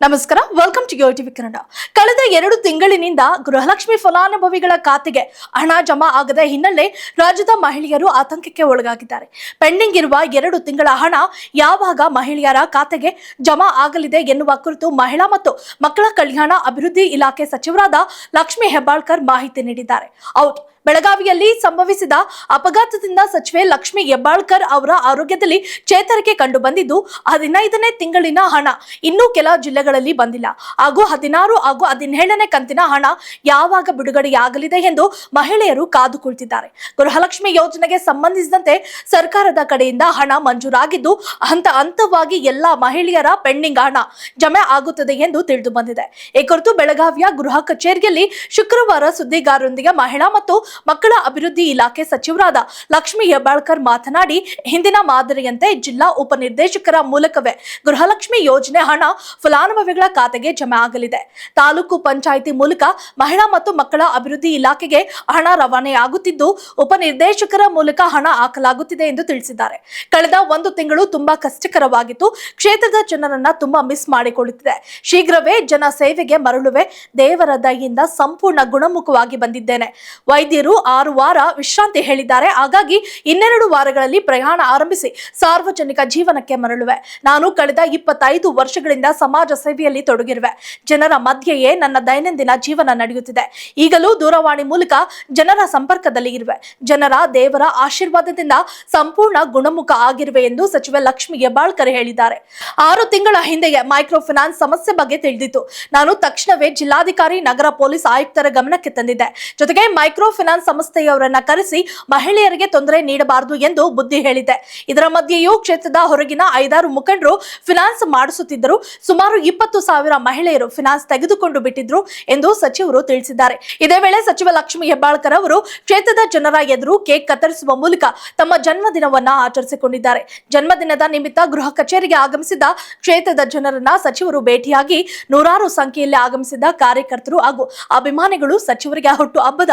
ನಮಸ್ಕಾರ welcome to TV Kannada ಕಳೆದ ಎರಡು ತಿಂಗಳಿನಿಂದ ಗೃಹಲಕ್ಷ್ಮಿ ಫಲಾನುಭವಿಗಳ ಖಾತೆಗೆ ಹಣ ಜಮಾ ಆಗದ ಹಿನ್ನೆಲೆ ರಾಜ್ಯದ ಮಹಿಳೆಯರು ಆತಂಕಕ್ಕೆ ಒಳಗಾಗಿದ್ದಾರೆ. ಪೆಂಡಿಂಗ್ ಇರುವ ಎರಡು ತಿಂಗಳ ಹಣ ಯಾವಾಗ ಮಹಿಳೆಯರ ಖಾತೆಗೆ ಜಮಾ ಆಗಲಿದೆ ಎನ್ನುವ ಕುರಿತು ಮಹಿಳಾ ಮತ್ತು ಮಕ್ಕಳ ಕಲ್ಯಾಣ ಅಭಿವೃದ್ಧಿ ಇಲಾಖೆ ಸಚಿವರಾದ ಲಕ್ಷ್ಮಿ ಹೆಬ್ಬಾಳ್ಕರ್ ಮಾಹಿತಿ ನೀಡಿದ್ದಾರೆ. ಹೌದು ಬೆಳಗಾವಿಯಲ್ಲಿ ಸಂಭವಿಸಿದ ಅಪಘಾತದಿಂದ ಸಚಿವೆ ಲಕ್ಷ್ಮಿ ಹೆಬ್ಬಾಳ್ಕರ್ ಅವರ ಆರೋಗ್ಯದಲ್ಲಿ ಚೇತರಿಕೆ ಕಂಡು ಬಂದಿದ್ದು ಹದಿನೈದನೇ ತಿಂಗಳಿನ ಹಣ ಇನ್ನೂ ಕೆಲ ಜಿಲ್ಲೆಗಳಲ್ಲಿ ಬಂದಿಲ್ಲ. ಹಾಗೂ ಹದಿನಾರು ಹಾಗೂ ಹದಿನೇಳನೇ ಕಂತಿನ ಹಣ ಯಾವಾಗ ಬಿಡುಗಡೆಯಾಗಲಿದೆ ಎಂದು ಮಹಿಳೆಯರು ಕಾದು ಕುಳಿತಿದ್ದಾರೆ. ಗೃಹಲಕ್ಷ್ಮಿ ಯೋಜನೆಗೆ ಸಂಬಂಧಿಸಿದಂತೆ ಸರ್ಕಾರದ ಕಡೆಯಿಂದ ಹಣ ಮಂಜೂರಾಗಿದ್ದು ಹಂತ ಹಂತವಾಗಿ ಎಲ್ಲಾ ಮಹಿಳೆಯರ ಪೆಂಡಿಂಗ್ ಹಣ ಜಮೆ ಆಗುತ್ತದೆ ಎಂದು ತಿಳಿದು ಬಂದಿದೆ ಈ ಕುರಿತು ಬೆಳಗಾವಿಯ ಗೃಹ ಕಚೇರಿಯಲ್ಲಿ ಶುಕ್ರವಾರ ಸುದ್ದಿಗಾರರೊಂದಿಗೆ ಮಹಿಳಾ ಮತ್ತು ಮಕ್ಕಳ ಅಭಿವೃದ್ಧಿ ಇಲಾಖೆ ಸಚಿವರಾದ ಲಕ್ಷ್ಮಿ ಹೆಬ್ಬಾಳ್ಕರ್ ಮಾತನಾಡಿ, ಹಿಂದಿನ ಮಾದರಿಯಂತೆ ಜಿಲ್ಲಾ ಉಪನಿರ್ದೇಶಕರ ಮೂಲಕವೇ ಗೃಹಲಕ್ಷ್ಮಿ ಯೋಜನೆ ಹಣ ಫಲಾನುಭವಿಗಳ ಖಾತೆಗೆ ಜಮೆ ಆಗಲಿದೆ. ತಾಲೂಕು ಪಂಚಾಯಿತಿ ಮೂಲಕ ಮಹಿಳಾ ಮತ್ತು ಮಕ್ಕಳ ಅಭಿವೃದ್ಧಿ ಇಲಾಖೆಗೆ ಹಣ ರವಾನೆಯಾಗುತ್ತಿದ್ದು ಉಪನಿರ್ದೇಶಕರ ಮೂಲಕ ಹಣ ಹಾಕಲಾಗುತ್ತಿದೆ ಎಂದು ತಿಳಿಸಿದ್ದಾರೆ. ಕಳೆದ ಒಂದು ತಿಂಗಳು ತುಂಬಾ ಕಷ್ಟಕರವಾಗಿತ್ತು. ಕ್ಷೇತ್ರದ ಜನರನ್ನ ತುಂಬಾ ಮಿಸ್ ಮಾಡಿಕೊಳ್ಳುತ್ತಿದೆ. ಶೀಘ್ರವೇ ಜನ ಸೇವೆಗೆ ಮರಳುವೆ. ದೇವರ ದಯಿಂದ ಸಂಪೂರ್ಣ ಗುಣಮುಖವಾಗಿ ಬಂದಿದ್ದೇನೆ. ವೈದ್ಯರು ಆರು ವಾರ ವಿಶ್ರಾಂತಿ ಹೇಳಿದ್ದಾರೆ. ಹಾಗಾಗಿ ಇನ್ನೆರಡು ವಾರಗಳಲ್ಲಿ ಪ್ರಯಾಣ ಆರಂಭಿಸಿ ಸಾರ್ವಜನಿಕ ಜೀವನಕ್ಕೆ ಮರಳುವೆ. ನಾನು ಕಳೆದ ಇಪ್ಪತ್ತೈದು ವರ್ಷಗಳಿಂದ ಸಮಾಜ ಸೇವೆಯಲ್ಲಿ ತೊಡಗಿರುವೆ. ಜನರ ಮಧ್ಯೆಯೇ ನನ್ನ ದೈನಂದಿನ ಜೀವನ ನಡೆಯುತ್ತಿದೆ. ಈಗಲೂ ದೂರವಾಣಿ ಮೂಲಕ ಜನರ ಸಂಪರ್ಕದಲ್ಲಿ ಇರುವೆ. ಜನರ ದೇವರ ಆಶೀರ್ವಾದದಿಂದ ಸಂಪೂರ್ಣ ಗುಣಮುಖ ಆಗಿರುವೆ ಎಂದು ಸಚಿವೆ ಲಕ್ಷ್ಮಿ ಹೆಬ್ಬಾಳ್ಕರ್ ಹೇಳಿದ್ದಾರೆ. ಆರು ತಿಂಗಳ ಹಿಂದೆಯೇ ಮೈಕ್ರೋ ಫೈನಾನ್ಸ್ ಸಮಸ್ಯೆ ಬಗ್ಗೆ ತಿಳಿದಿತ್ತು. ನಾನು ತಕ್ಷಣವೇ ಜಿಲ್ಲಾಧಿಕಾರಿ, ನಗರ ಪೊಲೀಸ್ ಆಯುಕ್ತರ ಗಮನಕ್ಕೆ ತಂದಿದ್ದೆ. ಜೊತೆಗೆ ಮೈಕ್ರೋ ಸಂಸ್ಥೆಯವರನ್ನ ಕರೆಸಿ ಮಹಿಳೆಯರಿಗೆ ತೊಂದರೆ ನೀಡಬಾರದು ಎಂದು ಬುದ್ಧಿ ಹೇಳಿದೆ. ಇದರ ಮಧ್ಯೆಯೂ ಕ್ಷೇತ್ರದ ಹೊರಗಿನ ಐದಾರು ಮುಖಂಡರು ಫಿನಾನ್ಸ್ ಮಾಡಿಸುತ್ತಿದ್ದರು. ಸುಮಾರು ಇಪ್ಪತ್ತು ಸಾವಿರ ಮಹಿಳೆಯರು ಫಿನಾನ್ಸ್ ತೆಗೆದುಕೊಂಡು ಬಿಟ್ಟಿದ್ರು ಎಂದು ಸಚಿವರು ತಿಳಿಸಿದ್ದಾರೆ. ಇದೇ ವೇಳೆ ಸಚಿವ ಲಕ್ಷ್ಮಿ ಹೆಬ್ಬಾಳ್ಕರ್ ಅವರು ಕ್ಷೇತ್ರದ ಜನರ ಎದುರು ಕೇಕ್ ಕತ್ತರಿಸುವ ಮೂಲಕ ತಮ್ಮ ಜನ್ಮದಿನವನ್ನ ಆಚರಿಸಿಕೊಂಡಿದ್ದಾರೆ. ಜನ್ಮದಿನದ ನಿಮಿತ್ತ ಗೃಹ ಕಚೇರಿಗೆ ಆಗಮಿಸಿದ ಕ್ಷೇತ್ರದ ಜನರನ್ನ ಸಚಿವರು ಭೇಟಿಯಾಗಿ ನೂರಾರು ಸಂಖ್ಯೆಯಲ್ಲಿ ಆಗಮಿಸಿದ ಕಾರ್ಯಕರ್ತರು ಹಾಗೂ ಅಭಿಮಾನಿಗಳು ಸಚಿವರಿಗೆ ಹುಟ್ಟು ಹಬ್ಬದ